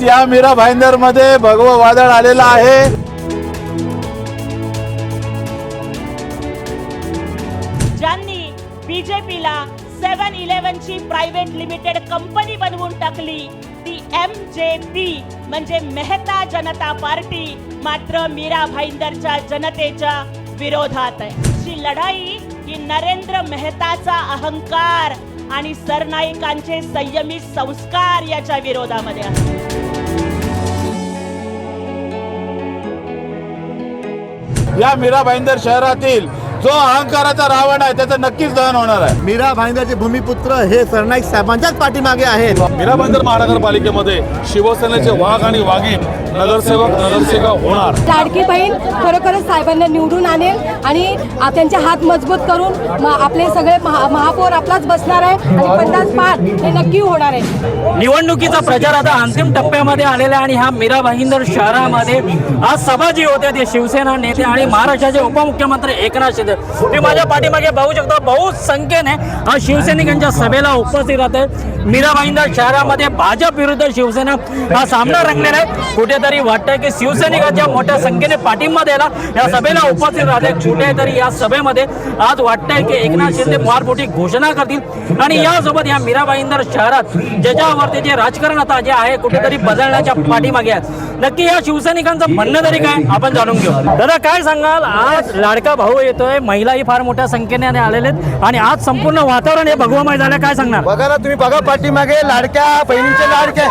या मीरा भाईंदरमध्ये भगव वादळ आलेलं आहे. ज्यांनी बीजेपीला सेव्हन इलेव्हनची प्रायव्हेट लिमिटेड कंपनी बनवून टाकली ती एम जे पी म्हणजे मेहता जनता पार्टी मात्र मीरा भाईंदरच्या जनतेच्या विरोधात आहे. ही लढाई ही नरेंद्र मेहताचा अहंकार आणि सरनाईकांचे संयमी संस्कार याच्या विरोधामध्ये आहे. या मीरा भाईंदर शहरातील जो अहंकाराचा रावण आहे त्याचं नक्कीच दहन होणार आहे. मीरा भाईंदरचे भूमिपुत्र हे सरनाईक साहेबांच्याच पाठीमागे आहेत. मीरा भाईंदर महानगरपालिकेमध्ये शिवसेनेचे वाघ आणि वाघीण नगरसेवक नगरसेविका होणार. लाडकी बहीण खरोखरच साहेबांना निवडून आणेल आणि आ- त्यांचे हात मजबूत करून आपले सगळे महा महापौर आपलाच बसणार आहे आणि पन्नास पाच हे नक्की होणार आहे. निवडणुकीचा प्रचार आता अंतिम टप्प्यामध्ये आलेला आहे आणि ह्या मीरा भाईंदर शहरामध्ये आज सभा जी होते ते शिवसेना नेते आणि महाराष्ट्राचे उपमुख्यमंत्री एकनाथ शिंदे. ते माझ्या पाठीमागे पाहू शकता बहुसंख्येने आज शिवसैनिकांच्या सभेला उपस्थित राहते. मीरा भाईंदर शहरामध्ये भाजप विरुद्ध शिवसेना हा सामना रंगलेला आहे. कुठेतरी वाटतं की शिवसैनिकांच्या मोठ्या संख्येने पाठिंबा द्यायला या सभेला उपस्थित राहते कुठेतरी या सभेमध्ये आज वाटतंय की एकनाथ शिंदे फार मोठी घोषणा करतील. आणि यासोबत या मीराबाईंदर शहरात ज्याच्यावरती जे राजकारण आता जे आहे कुठेतरी बदलण्याच्या पाठीमागे आहे नक्की या शिवसैनिकांचं म्हणणं तरी काय? आपण जाणून घेऊ. दादा काय सांगाल? आज लाडका भाऊ येतोय महिलाही फार मोठ्या संख्येने आलेले आहेत. आणि आज संपूर्ण वातावरण हे भगवामय झालं काय सांगणार? बघा ना तुम्ही बघा पाठीमागे लाडक्या बहिणीचे लाडक्या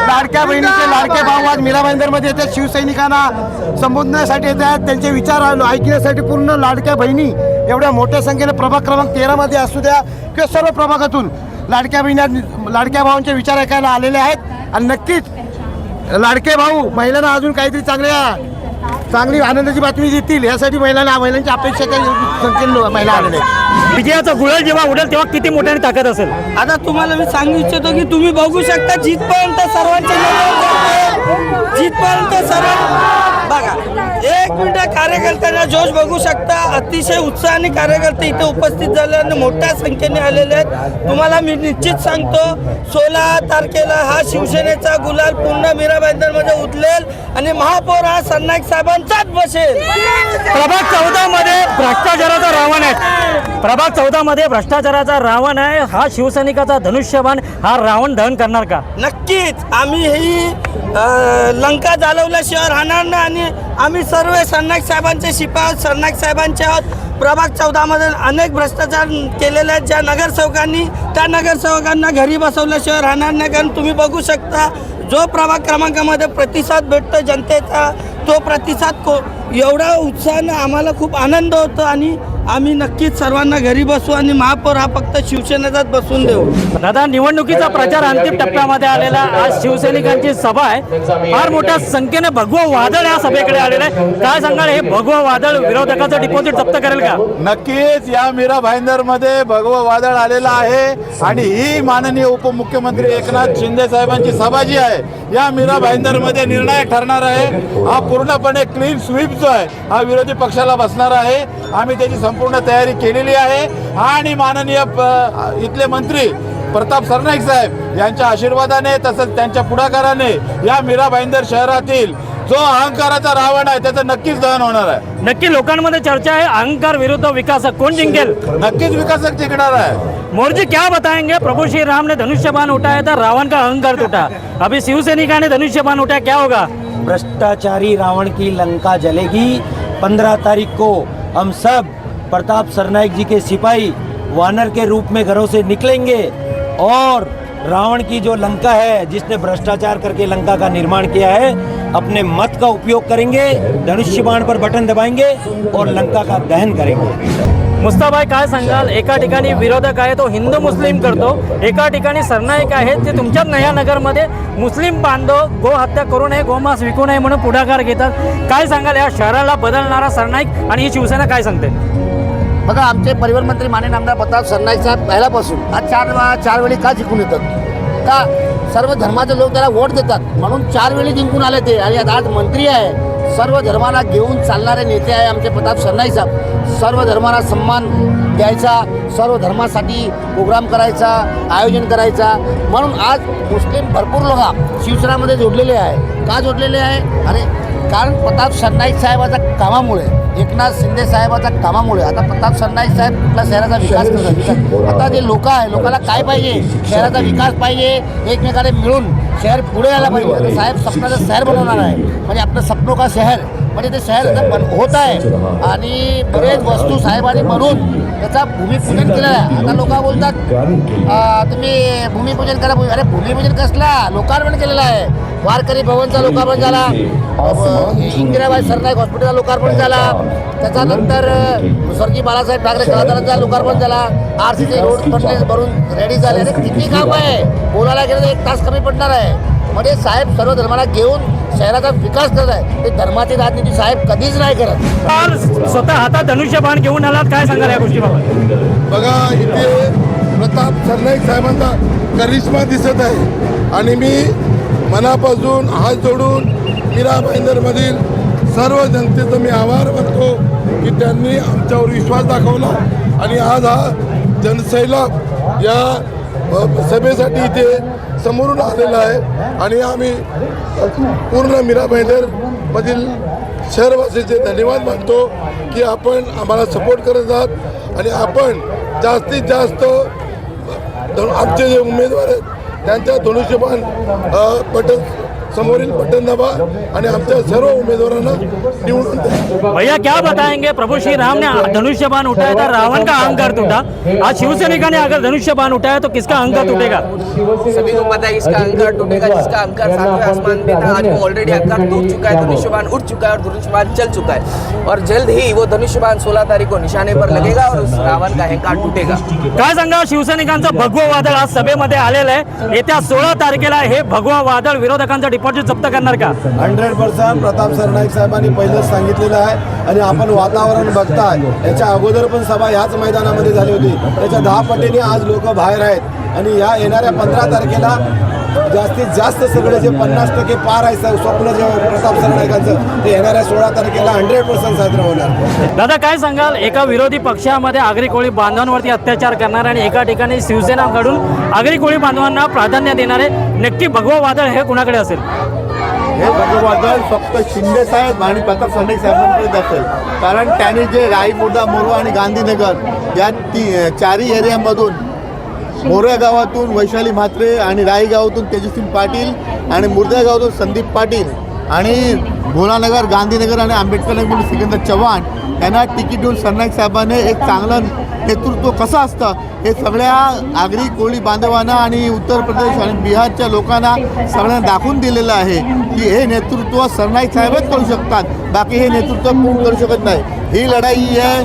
लाडक्या बहिणीचे लाडके भाऊ आज मीरा भाईंदरमध्ये येतात शिवसैनिकांना संबोधण्यासाठी येतात त्यांचे विचार ऐकण्यासाठी पूर्ण लाडक्या बहिणी एवढ्या मोठ्या संख्येने प्रभाग क्रमांक तेरामध्ये असू द्या किंवा सर्व प्रभागातून लाडक्या बहिणी लाडक्या भावांचे विचार ऐकायला आलेले आहेत. आणि नक्कीच लाडके भाऊ महिलांना अजून काहीतरी चांगल्या चांगली आनंदाची बातमी देतील. यासाठी महिलांना महिलांची अपेक्षा काही संख्येने महिला आलेल्या आहेत विजयाचा गुलाल जेव्हा उडेल तेव्हा किती मोठ्याने ताकद असेल? आता तुम्हाला मी सांगू इच्छितो की तुम्ही बघू शकता जिथपर्यंत सर्वांचे जिथपर्यंत सर्व बघा एक मिनिट कार्यकर्त्यांना जोश बघू शकता? अतिशय उत्साहाने कार्यकर्ते इथे उपस्थित झाले आणि मोठ्या संख्येने आलेले आहेत. तुम्हाला मी निश्चित सांगतो सोळा तारखेला हा शिवसेनेचा गुलाल पूर्ण मीरा मध्ये उतलेल आणि महापौर हा सरनाईक साहेबांचाच बसेल. प्रभाग चौदा मध्ये भ्रष्टाचाराचा रावण आहे. प्रभाग चौदा मध्ये भ्रष्टाचाराचा रावण आहे. हा शिवसैनिकाचा धनुष्यबाण हा रावण दहन करणार का? नक्कीच. आम्ही ही लंका जालवल्याशिवाय राहणार नाही आणि आम्ही सर्व सरनाईक साहेबांचे शिपा आहोत सरनाईक साहेबांचे आहोत. प्रभाग चौदामध्ये अनेक भ्रष्टाचार केलेले आहेत. ज्या नगरसेवकांनी त्या नगरसेवकांना घरी बसवल्याशिवाय राहणार नाही. कारण तुम्ही बघू शकता जो प्रभाग क्रमांकामध्ये प्रतिसाद भेटतो जनतेचा तो प्रतिसाद को एवढा उत्साहानं आम्हाला खूप आनंद होतो आणि आम्ही नक्कीच सर्वांना घरी बसवू आणि महापौर हा फक्त शिवसेनेचाच बसवून देऊ. दादा निवडणुकीचा प्रचार अंतिम टप्प्यामध्ये आलेला आज शिवसैनिकांची सभा आहे. फार मोठ्या संख्येने भगवं वादळ या सभेकडे आलेलं आहे. काय सांगाल हे भगवं वादळ विरोधकाचं डिपॉझिट जप्त करेल का? नक्कीच या मीरा भाईंदरमध्ये भगव वादळ आलेलं आहे. आणि ही माननीय उपमुख्यमंत्री एकनाथ शिंदे साहेबांची सभा जी आहे या मीरा भाईंदरमध्ये निर्णायक ठरणार आहे. हा पूर्णपणे क्लीन स्वीप जो आहे हा विरोधी पक्षाला बसणार आहे. आम्ही त्याची संपूर्ण तयारी केलेली आहे. आणि माननीय इथले मंत्री प्रताप सरनाईक साहेब यांच्या आशीर्वादाने तसंच त्यांच्या पुढाकाराने या मीरा भाईंदर शहरातील जो अहंकाराचा रावण आहे त्याचं नक्कीच दहन होणार आहे. नक्की लोकांमध्ये चर्चा आहे अहंकार विरुद्ध विकास कोण जिंकेल? नक्कीच विकासक जिंकणार आहे. मोर्जी क्या बताएंगे? प्रभु श्री राम ने धनुष्यबाण उठाया था रावण का अहंकार टूटा. अभी शिवसैनिका ने धनुष्यबाण उठाया क्या होगा? भ्रष्टाचारी रावण की लंका जलेगी। पंद्रह तारीख को हम सब प्रताप सरनाइक जी के सिपाही वानर के रूप में घरों से निकलेंगे और रावण की जो लंका है जिसने भ्रष्टाचार करके लंका का निर्माण किया है अपने मत का उपयोग करेंगे धनुष्य बाण पर बटन दबाएंगे और लंका का दहन करेंगे। मुस्ताबाई काय सांगाल? एका ठिकाणी विरोधक आहे तो हिंदू मुस्लिम करतो. एका ठिकाणी सरनाईक आहेत ते तुमच्याच नया नगरमध्ये मुस्लिम बांधव गो हत्या करू नये गोमांस विकू नये म्हणून पुढाकार घेतात. काय सांगाल? या शहराला बदलणारा सरनाईक आणि ही शिवसेना काय सांगते? बघा आमचे परिवहन मंत्री माने नामदार प्रताप सरनाईक साहेब पहिल्यापासून आज चार चार वेळी का जिंकून येतात? का? सर्व धर्माचे लोक त्याला वोट देतात. म्हणून चार वेळी जिंकून आले ते. आणि आज मंत्री आहे. सर्व धर्माला घेऊन चालणारे नेते आहे आमचे प्रताप सरनाई साहेब. सर्व धर्माला सन्मान द्यायचा सर्व धर्मासाठी प्रोग्राम करायचा आयोजन करायचा. म्हणून आज मुस्लिम भरपूर लोक शिवसेनामध्ये जोडलेले आहे. का जोडलेले आहे? अरे कारण प्रताप सरनाईक साहेबाच्या कामामुळे. एकनाथ शिंदे साहेबाच्या कामामुळे आता प्रताप सरनाईक साहेब कुठल्या शहराचा विकास करतात? आता जे लोक आहे लोकांना काय पाहिजे? शहराचा विकास पाहिजे एकमेकाने मिळून शहर पुढे यायला पाहिजे. आता साहेब स्वप्नाचं शहर बनवणार आहे. म्हणजे आपलं सपनो का शहर? म्हणजे ते शहर आता बन होत आहे. आणि बरेच वस्तू साहेबांनी बनवून त्याचा भूमिपूजन केलेलं आहे. आता लोक बोलतात तुम्ही भूमिपूजन करा अरे भूमिपूजन कसला? लोकार्पण केलेलं आहे. वारकरी भवनचा लोकार्पण झाला. इंदिराबाई सरनाईक हॉस्पिटलचा लोकार्पण झाला. त्याच्यानंतर स्वर्गीय बाळासाहेब ठाकरे कलाकारांचा लोकार्पण झाला. आर सीचे रोड बनले भरून रेडी झाले. किती काम आहे? बोलायला गेलं तर एक तास कमी पडणार आहे. म्हणजे साहेब सर्व धर्माला घेऊन शहराचा विकास करत आहे. ते धर्माची राजनीती साहेब कधीच नाही करत. काल स्वतः हातात धनुष्यबाण घेऊन आलात. काय सांगाल या गोष्टीबाबत बघा इथे प्रताप सरनाईक साहेबांचा करिश्मा दिसत आहे. आणि मी मनापासून हात जोडून मीरा भाईंदरमधील सर्व जनतेचं मी आभार मानतो की त्यांनी आमच्यावर विश्वास दाखवला. आणि आज हा जनसैलाब या सभेसाठी इथे समोरून आलेला आहे. आणि आम्ही पूर्ण मीरा भाईंदरमधील शहरवासीचे धन्यवाद मानतो की आपण आम्हाला सपोर्ट करत आहात. आणि आपण जास्तीत जास्त आमचे जे उमेदवार आहेत त्यांच्या धनुष्यबाण पट समोरील बटन दाबा आणि आमच्या सर्व उमेदवारांना निवडून भैया क्या बताएंगे? प्रभु श्री राम ने धनुष्य बाण उठाया था रावण का अहंकार टूटा। आज शिवसैनिका ने अगर धनुष्य बाण उठाया तो किसका अहंकार टूटेगा? सभी को पता है इसका अहंकार टूटेगा जिसका अहंकार सातवें आसमान में था आज वो ऑलरेडी अहंकार टूट चुका है धनुष्यबाण उठ चुका है और धनुष्यबाण चल चुका है। और जल्द ही वो धनुष्यबाण सोलह तारीख को निशाने पर लगेगा और उस रावण का अहंकार टूटेगा। काय सांगा शिवसैनिकांचं भगवं वादळ आज सभेमध्ये आलेलं आहे. येत्या सोळा तारखेला हे भगवा वादळ विरोधकांचं डिपॉझिट जप्त करणार का? हंड्रेड पर्सेंट प्रताप सरनाईक साहेबांनी पहिलंच सांगितलेलं आहे आणि आपण वातावरण बघताय. याच्या अगोदर पण सभा याच मैदानामध्ये झाली होती. त्याच्या दहा पटीने आज लोक बाहेर आहेत. आणि या येणाऱ्या पंधरा तारखेला जास्तीत जास्त सगळे जे पन्नास टक्के पार आहे स- स्वप्न जे प्रताप सरनाईकांचं ते येणाऱ्या सोळा तारखेला हंड्रेड पर्सेंट साजरं होणार. दादा काय सांगाल? एका विरोधी पक्षामध्ये आगरी कोळी बांधवांवरती अत्याचार करणार आणि एका ठिकाणी शिवसेनाकडून आगरी कोळी बांधवांना प्राधान्य देणारे नक्की भगवा वादळ हे कुणाकडे असेल? हे भगवादळ फक्त शिंदे साहेब आणि प्रताप सरनाईक साहेबांकडे असेल. कारण त्यांनी जे राई मोर्दा मोरो आणि गांधीनगर या ती चारही एरियामधून मोऱ्या गावातून वैशाली म्हात्रे आणि राई गावातून तेजस्वी पाटील आणि मुर्द्या गावातून संदीप पाटील आणि भोलानगर गांधीनगर आणि आंबेडकर नगर सिकंदर चव्हाण यांना तिकीट देऊन सरनाईक साहेबांनी एक चांगलं नेतृत्व कसं असतं हे सगळ्या आगरी कोळी बांधवांना आणि उत्तर प्रदेश आणि बिहारच्या लोकांना सगळ्यांना दाखवून दिलेलं आहे की हे नेतृत्व सरनाईक साहेबच करू शकतात. बाकी हे नेतृत्व कोण करू शकत नाही. ही लढाई आहे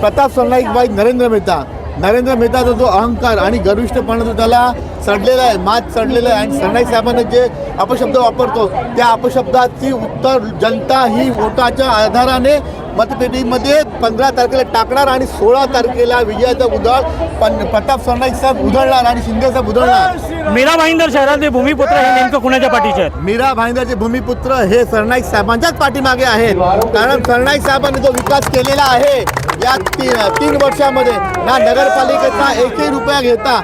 प्रताप सरनाईक बाई नरेंद्र मेहता. नरेंद्र मेहताचा जो अहंकार आणि गर्विष्ठपणा जो त्याला चढलेला आहे मात चढलेला आहे. आणि सरनाईक साहेबांना जे अपशब्द वापरतो त्या अपशब्दाची उत्तर जनता ही वोटाच्या आधाराने मतपेटीमध्ये पंधरा तारखेला टाकणार आणि सोळा तारखेला विजयाचा उधळ पण प्रताप सरनाईक साहेब उधळणार आणि शिंदे साहेब उधळणार. मीरा भाईंदर शहरातले भूमिपुत्र हे नेमकं कुणाच्या पाठीचे आहेत? मीरा भाईंदरचे भूमिपुत्र हे सरनाईक साहेबांच्याच पाठीमागे आहेत. कारण सरनाईक साहेबांनी जो विकास केलेला आहे या तीन तीन वर्षामध्ये ना नगरपालिकेचा एकही रुपया घेता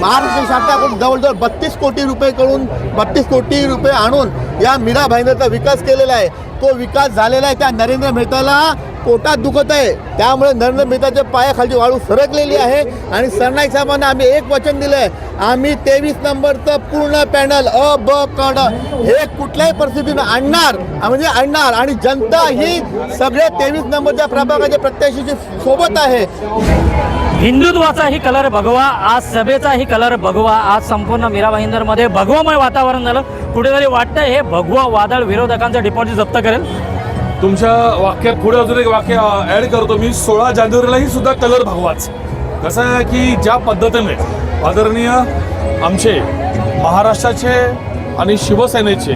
महाराष्ट्र शासनाकडून जवळजवळ बत्तीस कोटी रुपये करून बत्तीस कोटी रुपये आणून या मीरा भाईंदरचा विकास केलेला आहे. तो विकास झालेला आहे त्या नरेंद्र मेहताला. पोटात दुखत आहे. त्यामुळे नरेंद्र मेहताच्या पायाखालची वाळू सरकलेली आहे. आणि सरनाईक साहेबांना आम्ही एक वचन दिलं आहे आम्ही तेवीस नंबरचं पूर्ण पॅनल अ ब कड हे कुठल्याही परिस्थितीनं आणणार म्हणजे आणणार. आणि जनता ही सगळे तेवीस नंबरच्या प्रभागाच्या प्रत्याशीची सोबत आहे. हिंदुत्वाचाही कलर भगवा आज सभेचाही कलर भगवा आज संपूर्ण मीरा भाईंदरमध्ये भगवामय वातावरण झालं. कुठेतरी वाटतं हे भगवा वादळ विरोधकांचं डिपॉझिट जप्त करेल. तुमच्या वाक्यात पुढे अजून एक वाक्य ॲड करतो. मी सोळा जानेवारीलाही सुद्धा कलर भगवाच. कसं आहे की ज्या पद्धतीने आदरणीय आमचे महाराष्ट्राचे आणि शिवसेनेचे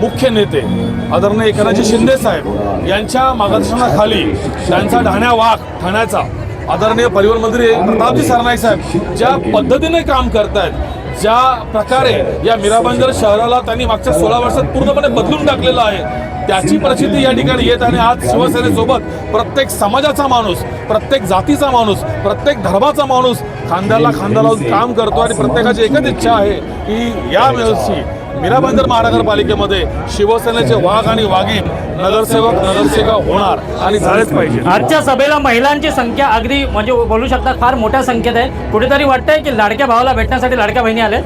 मुख्य नेते आदरणीय एकनाथजी शिंदे साहेब यांच्या मार्गदर्शनाखाली त्यांचा ढाण्या वाघ ठाण्याचा आदरणीय परिवहन मंत्री प्रतापजी सरनाईक साहेब ज्या पद्धतीने काम करतायत ज्या प्रकारे या मीरा शहराला त्यांनी मागच्या सोळा वर्षात पूर्णपणे बदलून टाकलेलं आहे त्याची प्रसिद्धी या ठिकाणी येत आणि आज शिवसेनेसोबत प्रत्येक समाजाचा माणूस प्रत्येक जातीचा माणूस प्रत्येक धर्माचा माणूस खांद्याला खांदा लावून काम करतो आणि प्रत्येकाची एकच इच्छा आहे की या वेळेसची मीरा भाईंदर महानगरपालिकेमध्ये शिवसेनेचे वाघ आणि वाघीण नगरसेवक नगरसेविका होणार आणि झालेच पाहिजे. आजच्या सभेला महिलांची संख्या अगदी म्हणजे बोलू शकता फार मोठ्या संख्येत आहे. कुठेतरी वाटतंय की लाडक्या भावाला भेटण्यासाठी लाडक्या बहिणी आले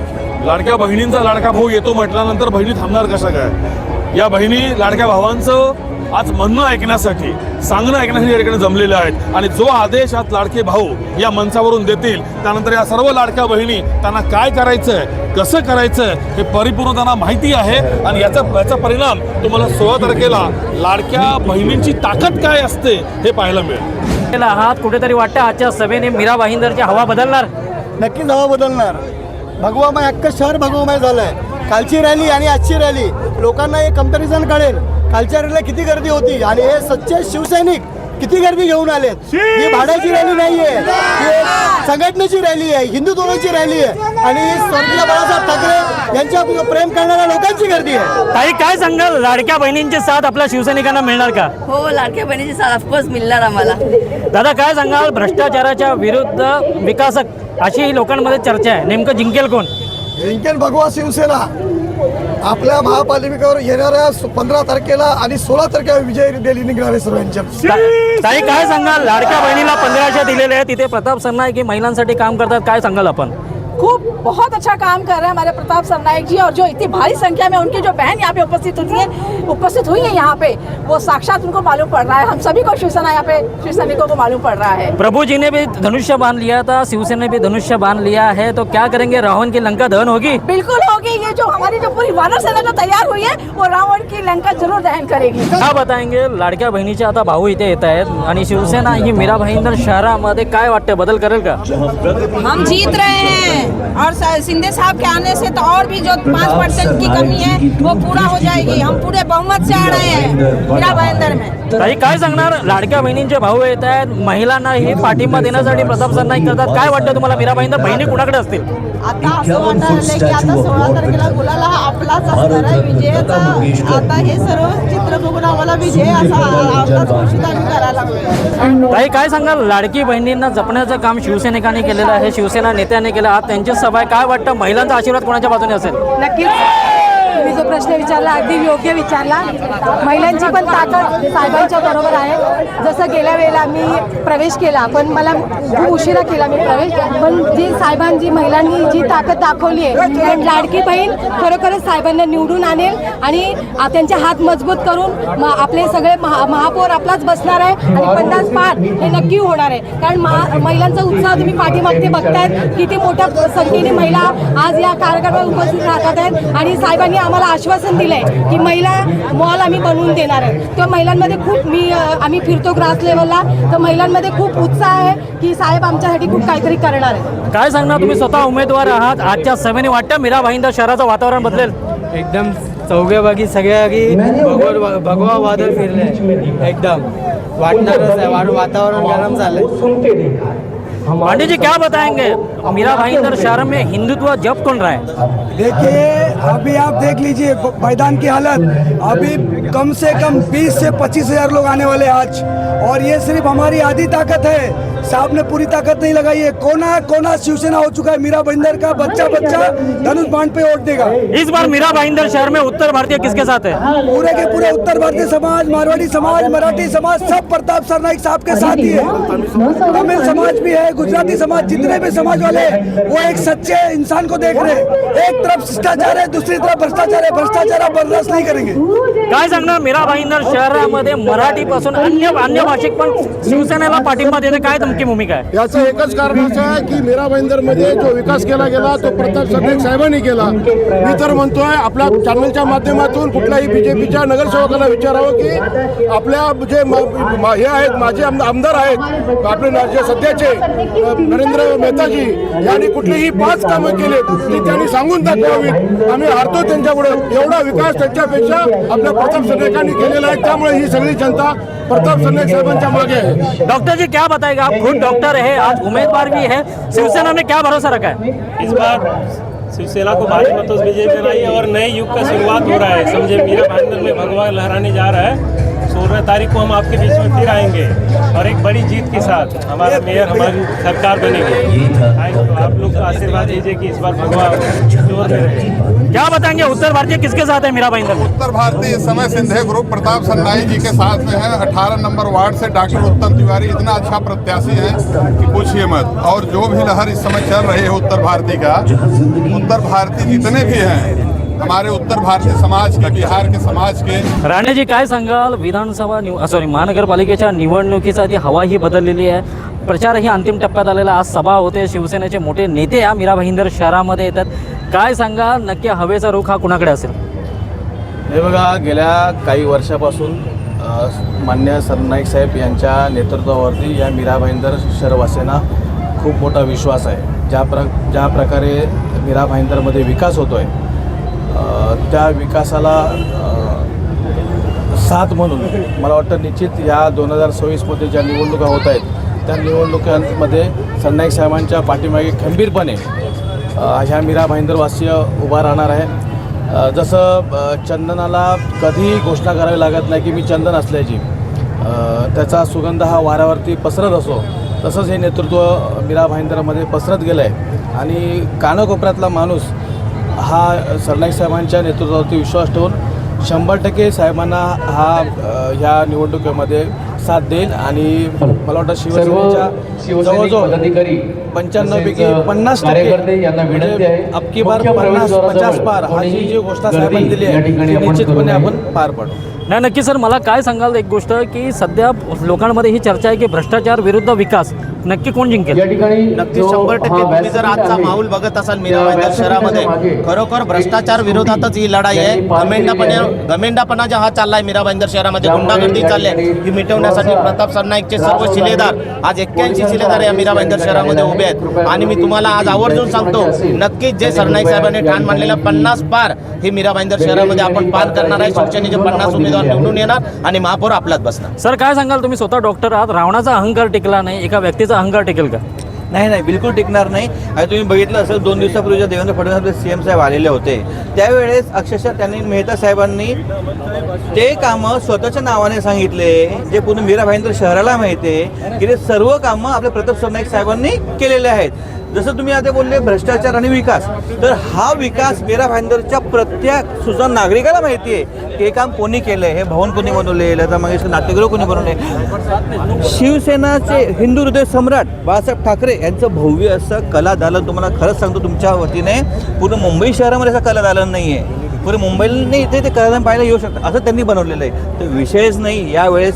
लाडक्या बहिणींचा लाडका भाऊ येतो म्हटल्यानंतर बहिणी थांबणार कशा काय या बहिणी लाडक्या भावांचं आज म्हणणं ऐकण्यासाठी सांगणं ऐकण्यासाठी या ठिकाणी जमलेले आहेत. आणि जो आदेश आज लाडके भाऊ या मंचावरून देतील त्यानंतर या सर्व लाडक्या बहिणी त्यांना काय करायचंय कसं करायचंय हे परिपूर्ण त्यांना माहिती आहे. आणि याचा याचा परिणाम तुम्हाला सोळा तारखेला लाडक्या बहिणींची ताकद काय असते हे पाहायला मिळेल. आहात कुठेतरी वाटतं आजच्या सभेने मीरा भाईंदरची हवा बदलणार? नक्कीच हवा बदलणार. भगवामय अख्खं शहर भगवामय झालंय. कालची रॅली आणि आजची रॅली लोकांना हे कंपॅरिझन कळेल. कालच्या रॅलीला किती गर्दी होती? आणि हे सच्चे शिवसैनिक किती गर्दी घेऊन आलेत? ही भाड्याची रॅली नाहीये. ही एक संघटनेची रॅली आहे हिंदुत्वाची रॅली आहे. आणि स्वर्गीय बाळासाहेब ठाकरे यांच्या प्रेम करणाऱ्या लोकांची गर्दी आहे. ताई काय सांगाल? लाडक्या बहिणींची साथ आपल्या शिवसैनिकांना मिळणार का? हो लाडक्या बहिणीची साथ ऑफकोर्स मिळणार आम्हाला. दादा काय सांगाल? भ्रष्टाचाराच्या विरुद्ध विकासक अशी ही लोकांमध्ये चर्चा आहे. नेमकं जिंकेल कोण? जिंकेल भगवा शिवसेना. आपल्या महापालिकेवर येणाऱ्या पंधरा तारखेला आणि सोळा तारखेला विजय रॅली निघणार आहे सर्वांच्या ताई काय सांगाल? लाडक्या बहिणीला पंधराशे दिलेले आहे तिथे प्रताप सरनाईक हे महिलांसाठी काम करतात. काय सांगाल आपण? खूब बहुत अच्छा काम कर रहे हैं हमारे प्रताप सरनायक जी और जो इतनी भारी संख्या में उनकी जो बहन यहाँ पे उपस्थित होती है उपस्थित हुई है यहाँ पे वो साक्षात उनको मालूम पड़ रहा है। हम सभी को शिवसेना यहाँ पे शिव सैनिकों को मालूम पड़ रहा है। प्रभु जी ने भी धनुष्य बाँध लिया था शिवसेना ने भी धनुष्य बाँध लिया है तो क्या करेंगे? रावण की लंका दहन होगी? बिल्कुल होगी ये जो हमारी जो पूरी वानर सेना जो तैयार हुई है वो रावण की लंका ज़रूर दहन करेगी। काय बताएँगे? लाडक्या बहिणीचे आता भाऊ इथे येत आहेत आणि शिवसेना ही मीरा भाईंदर शहरामध्ये काय वाटतं बदल करेल का? हम जीत रहे हैं। और सिंधे साहब के आने से तो और भी जो पाँच परसेंट की कमी है वो पूरा हो जाएगी। हम पूरे बहुमत से आ रहे हैं। मीरा भाईंदर में। ताई काय सांगणार? लाडक्या बहिणींचे भाऊ येत आहेत महिलांना ही पाठिंबा देण्यासाठी प्रताप सरनाईक करतात. काय वाटतं तुम्हाला मीरा भाईंदर बहिणी कुणाकडे असतील? आता असं वाटायला की आता सोळा तारखेला गुलाला हा आपलाच असणार आहे विजयाचा आता हे सर्व चित्र बघून आम्हाला विजय असा आपलाच घोषित आम्ही करायला लागलो ताई काय सांगाल? लाडकी बहिणींना जपण्याचं काम शिवसैनिकांनी केलेलं आहे शिवसेना नेत्यांनी केलं. आज त्यांची सभा आहे. काय वाटतं? महिलांचा आशीर्वाद कोणाच्या बाजूने असेल? नक्कीच. प्रश्न विचारला अगदी योग्य विचारला. महिलांची पण ताकद साहेबांच्या बरोबर आहे. जसं गेल्या वेळेला मी प्रवेश केला पण मला खूप उशिरा केला मी प्रवेश. पण जी साहेबांची महिलांनी जी ताकद दाखवली आहे कारण लाडकी बहीण खरोखरच साहेबांना निवडून आणेल आणि त्यांचे हात मजबूत करून म- आपले सगळे महा महापौर आपलाच बसणार आहे आणि पन्नास पाठ हे नक्की होणार आहे. कारण महा महिलांचा उत्साह तुम्ही पाठीमागते बघतायत किती मोठ्या संख्येने महिला आज या कार्यक्रमात उपस्थित राहतात आहेत आणि साहेबांनी आम्हाला आश्वासन दिलंय की महिला मॉल आम्ही बनवून देणार आहे. तर महिलांमध्ये खूप मी आम्ही फिरतो ग्रास लेवलला तर महिलांमध्ये खूप उत्साह आहे की साहेब आमच्यासाठी खूप काहीतरी करणार आहे. काय सांगणार तुम्ही? स्वतः उमेदवार आहात. आजच्या सभेने वाटतं मीरा भाईंदर शहराचं वातावरण बदलेल? एकदम चौघ्या बागी सगळ्या भगवा भगवा वादळ फिरले एकदम. वाटणारच आहे. वार- वातावरण गरम झालंय. पांडे जी क्या बताएँगे? मीरा भाईंदर शहर में हिंदुत्व जब कौन रहा है? देखिए अभी आप देख लीजिए मैदान की हालत। अभी कम से कम 20 से 25 हज़ार लोग आने वाले आज। और ये सिर्फ़ हमारी आधी ताकत है। साहब ने पूरी ताकत नहीं लगाई है। कोना कोना शिवसेना हो चुका है? मीरा बंदर का बच्चा बच्चा धनुष बाण पे वोट देगा। इस बार मीरा भाईंदर शहर में उत्तर भारतीय किसके साथ है? पूरे के पूरे उत्तर भारतीय समाज मारवाड़ी समाज मराठी समाज सब प्रताप सरनाइक साहब के साथ ही है। तमिल समाज भी है गुजराती समाज जितने भी समाज वाले हैं, वो एक सच्चे इंसान को देख रहे हैं। एक तरफ़ शिष्टाचार है दूसरी तरफ़ भ्रष्टाचार है। भ्रष्टाचार आप बर्दाश्त नहीं करेंगे। काय सांगणार मीरा भाईंदर शहरामध्ये मराठी पासून अन्य अन्य भाषिक पण शिवसेनेला पाठिंबा देणे काय तुमची भूमिका आहे? याचं एकच कारण असं आहे की मीरा मध्ये जो विकास केला गेला तो प्रताप सरनाईक साहेबांनी केला. मी तर म्हणतोय आपल्या चॅनलच्या माध्यमातून कुठल्याही बीजेपीच्या नगरसेवकांना विचारावं की आपल्या जे हे आहेत माझे आम- आमदार आहेत आपले जे सध्याचे नरेंद्र मेहताजी यांनी कुठलीही पाच कामं केली ती त्यांनी सांगून दाखवावीत. आम्ही हारतो त्यांच्यापुढे. एवढा विकास त्यांच्यापेक्षा आपल्या प्रताप सरनाईकांनी केलेला आहे. त्यामुळे ही सगळी जनता प्रताप सरनाईक साहेबांच्या मागे आहे. डॉक्टर जी क्या बताएगा आप? खुद डॉक्टर है, आज उम्मीदवार भी है। शिवसेना ने क्या भरोसा रखा है? इस बार शिवसेना को भारी मतों से विजय दिलाई और नए युग का शुरुआत हो रहा है। समझे, मीरा भाईंदर में भगवान लहराने जा रहा है। सोलह तारीख को हम आपके बीच में फिर आएँगे और एक बड़ी जीत के साथ हमारा मेयर हमारी सरकार बनेगी। यू आप लोग आशीर्वाद दीजिए कि इस बार भगवा ज़ोर में रहे क्या बताएँगे? उत्तर भारतीय किसके साथ है मीरा भाई उत्तर भारतीय इस समय सिंधे ग्रुप प्रताप सन्नाई जी के साथ में है। अठारह नंबर वार्ड से डॉक्टर उत्तम तिवारी इतना अच्छा प्रत्याशी है कि पूछिए मत। और जो भी लहर इस समय चल रही है उत्तर भारतीय का उत्तर भारतीय जितने भी हैं हमारे उत्तर भारतीय समाज के बिहार के समाज के। राणेजी काय सांगाल? विधानसभा निव सॉरी महानगरपालिकेच्या निवडणुकीचा ती हवा ही बदललेली आहे. प्रचारही अंतिम टप्प्यात आलेला आहे. आज सभा होते. शिवसेनेचे मोठे नेते या मीरा भाईंदर शहरामध्ये येतात. काय सांगाल? नक्की हवेचा रुख हा कुणाकडे असेल? हे बघा गेल्या काही वर्षापासून मान्य सरनाईक साहेब यांच्या नेतृत्वावरती या मीरा भाईंदर शहरवासियांना खूप मोठा विश्वास आहे. ज्या प्र ज्या प्रकारे मीरा भाईंदरमध्ये विकास होतो आहे त्या विकासाला साथ म्हणून मला वाटतं निश्चित या दोन हजार सव्वीसमध्ये ज्या निवडणुका होत आहेत त्या निवडणुकांमध्ये सरनाईक साहेबांच्या पाठीमागे खंबीरपणे ह्या मीरा भाईंदरवासीय उभा राहणार आहे. जसं चंदनाला कधीही घोषणा करावी लागत नाही की मी चंदन असल्याची. त्याचा सुगंध हा वाऱ्यावरती पसरत असो तसंच हे नेतृत्व मीरा भाईंदरमध्ये पसरत गेलं आहे आणि कानाकोपऱ्यातला माणूस हा सरनाईक साहेबांच्या नेतृत्वावरती विश्वास ठेवून शंभर टक्के साहेबांना हा ह्या निवडणुकीमध्ये साथ देईल आणि मला वाटतं शिवसेनेच्या जवळजवळ पंच्याण्णवपैकी पन्नास टक्के म्हणजे अबकी बार पन्नास पचास पार हा जी जी घोषणा साहेबांनी दिली आहे निश्चितपणे आपण पार पाडू. नाही नक्की सर मला काय सांगाल एक गोष्ट की सध्या लोकांमध्ये ही चर्चा आहे की भ्रष्टाचार विरुद्ध विकास. नक्की कोण जिंकेल? नक्की शंभर टक्के तुम्ही जर आजचा माहोल बघत असाल मीरा शहरामध्ये खरोखर भ्रष्टाचार विरोधातच ही लढाई आहे. गमेंडापणा गमेंडापणा जो हा चाललाय मीरा भाईंदर शहरामध्ये गुंडागर्दी चालली आहे. ही मिटवण्यासाठी प्रताप सरनाईकचे सर्व शिलेदार आज एक्क्याऐंशी शिलेदार या मीरा भाईंदर शहरामध्ये उभे आहेत. आणि मी तुम्हाला आज आवर्जून सांगतो नक्कीच जे सरनाईक साहेबांनी ठाण मांडलेलं पन्नास पार हे मीरा भाईंदर शहरामध्ये आपण पार करणार आहे. शिवसेनेचे पन्नास उमेदवार निवडून येणार आणि महापौर आपलाच बसणार. सर काय सांगाल तुम्ही? स्वतः डॉक्टर आहात. रावणाचा अहंकार टिकला नाही. एका व्यक्तीचा अहंकार टिकेल का? नाही नाही बिलकुल टिकणार नाही. आणि तुम्ही बघितलं असेल दोन दिवसापूर्वी जेव्हा देवेंद्र फडणवीस सी एम साहेब आलेले होते. त्यावेळेस अक्षरशः त्यांनी मेहता साहेबांनी ते कामं स्वतःच्या नावाने सांगितले. जे पूर्ण मीरा भाईंदर शहराला माहिती आहे की ते सर्व कामं आपल्या प्रताप सरनाईक साहेबांनी केलेले आहेत. जसं तुम्ही आता बोलले भ्रष्टाचार आणि विकास तर हा विकास मेरा भाईंदरच्या प्रत्येक सुजाण नागरिकाला माहिती आहे की हे काम कोणी केलं आहे हे भवन कोणी बनवले लता मंगेशकर नाट्यगृह कोणी बनवले शिवसेनाचे हिंदू हृदय सम्राट बाळासाहेब ठाकरे यांचं भव्य असं कला दालन तुम्हाला खरंच सांगतो तुमच्या वतीने. पूर्ण मुंबई शहरामध्ये असं कला दालन नाही आहे पूर्ण मुंबईला नाही इथे ते कला दालन पाहायला येऊ शकतं. असं त्यांनी बनवलेलं आहे. तर विषयच नाही यावेळेस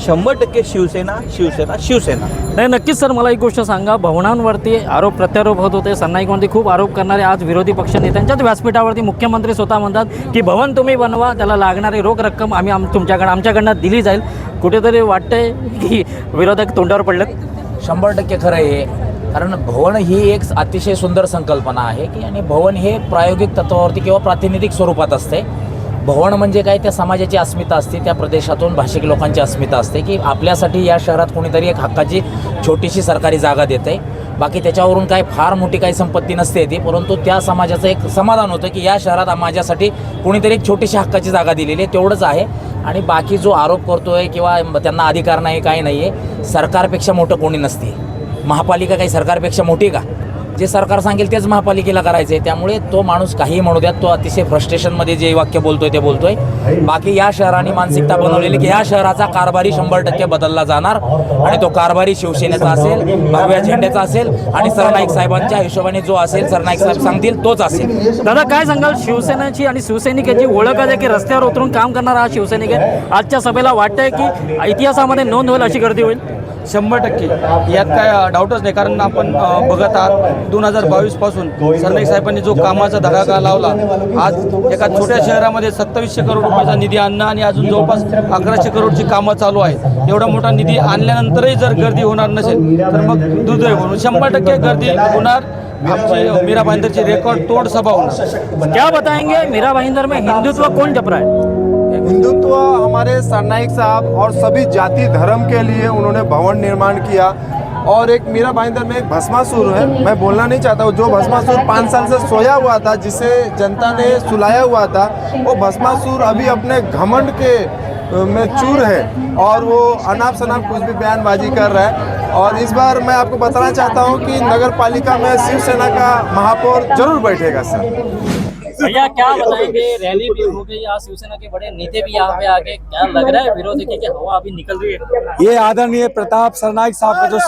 शंभर टक्के शिवसेना शिवसेना शिवसेना. नाही नक्कीच सर मला एक गोष्ट सांगा. भवनांवरती आरोप प्रत्यारोप होत होते. सन्नाईकवरती खूप आरोप करणारे आज विरोधी पक्ष नेत्यांच्याच व्यासपीठावरती मुख्यमंत्री स्वतः म्हणतात की भवन तुम्ही बनवा त्याला लागणारी रोख रक्कम आम्ही आम तुमच्याकडे आमच्याकडनं दिली जाईल. कुठेतरी वाटतंय की विरोधक तोंडावर पडलेत. शंभर टक्के खरं आहे. कारण भवन ही एक अतिशय सुंदर संकल्पना आहे की आणि भवन हे प्रायोगिक तत्वावरती किंवा प्रातिनिधिक स्वरूपात असते. भवन म्हणजे काय? त्या समाजाची अस्मिता असते त्या प्रदेशातून भाषिक लोकांची अस्मिता असते की आपल्यासाठी या शहरात कोणीतरी एक हक्काची छोटीशी सरकारी जागा देते बाकी त्याच्यावरून काय फार मोठी काही संपत्ती नसते ती परंतु त्या समाजाचं एक समाधान होतं की या शहरात माझ्यासाठी कोणीतरी एक छोटीशी हक्काची जागा दिलेली आहे तेवढंच आहे. आणि बाकी जो आरोप करतोय किंवा त्यांना अधिकार नाही काय नाही आहे सरकारपेक्षा मोठं कोणी नसते. महापालिका काही सरकारपेक्षा मोठी का? जे सरकार सांगेल तेच महापालिकेला करायचं आहे त्यामुळे तो माणूस काहीही म्हणू द्यात तो अतिशय फ्रस्ट्रेशनमध्ये जे वाक्य बोलतोय ते बोलतोय. बाकी या शहराने मानसिकता बनवलेली की या शहराचा कारभारी शंभर टक्के बदलला जाणार आणि तो कारभारी शिवसेनेचा असेल भगव्या झेंड्याचा असेल आणि सरनाईक साहेबांच्या हिशोबाने जो असेल सरनाईक साहेब सांगतील तोच असेल. दादा काय सांगाल? शिवसेनेची आणि शिवसैनिकाची ओळख आहे की रस्त्यावर उतरून काम करणारा हा शिवसैनिक आहे? आजच्या सभेला वाटतंय की इतिहासामध्ये नोंद होईल अशी गर्दी होईल? शंभर टक्के. यात काय डाऊटच नाही. कारण आपण बघत आहात दोन हजार बावीसपासून सरनाईक साहेबांनी जो कामाचा धडाका लावला आज एका छोट्या शहरामध्ये सत्तावीसशे करोड रुपयाचा निधी आणणं आणि अजून जवळपास अकराशे करोडची कामं चालू आहेत. एवढा मोठा निधी आणल्यानंतरही जर गर्दी होणार नसेल तर मग दुर्दैव म्हणून शंभर टक्के गर्दी होणार. मीरा भाईंदरची रेकॉर्ड तोड सभा होणार. क्या बताएंगे? मीरा भाईंदर में हिंदुत्व कौन जप रहा है? हिंदुत्व हमारे सरनाइक साहब और सभी जाति धर्म के लिए उन्होंने भवन निर्माण किया। और एक मीरा भाईंदर में एक भस्मासुर है, मैं बोलना नहीं चाहता हूँ। जो भस्मासुर पाँच साल से सोया हुआ था, जिसे जनता ने सुलाया हुआ था, वो भस्मासुर अभी अपने घमंड के में चूर है और वो अनाप शनाप कुछ भी बयानबाजी कर रहा है। और इस बार मैं आपको बताना चाहता हूँ कि नगर पालिका में शिवसेना का महापौर ज़रूर बैठेगा, सर। भैया क्या बताएँगे? रैली भी हो गई आज शिवसेना के बड़े नेता भी यहाँ पे आके क्या लग रहा है विरोधी? की हवा अभी निकल रही है। ये आदरणीय प्रताप सरनाइक साहब को जो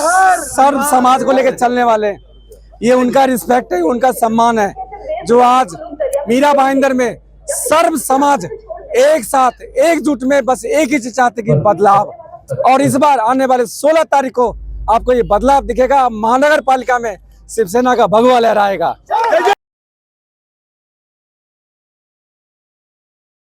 सर्व समाज को लेकर चलने वाले ये उनका रिस्पेक्ट है उनका सम्मान है जो आज मीरा भाईंदर में सर्व समाज एक साथ एकजुट में बस एक ही चीज़ चाहते कि बदलाव। और इस बार आने वाले 16 तारीख को आपको ये बदलाव दिखेगा। महानगर पालिका में शिवसेना का भगवा लहराएगा।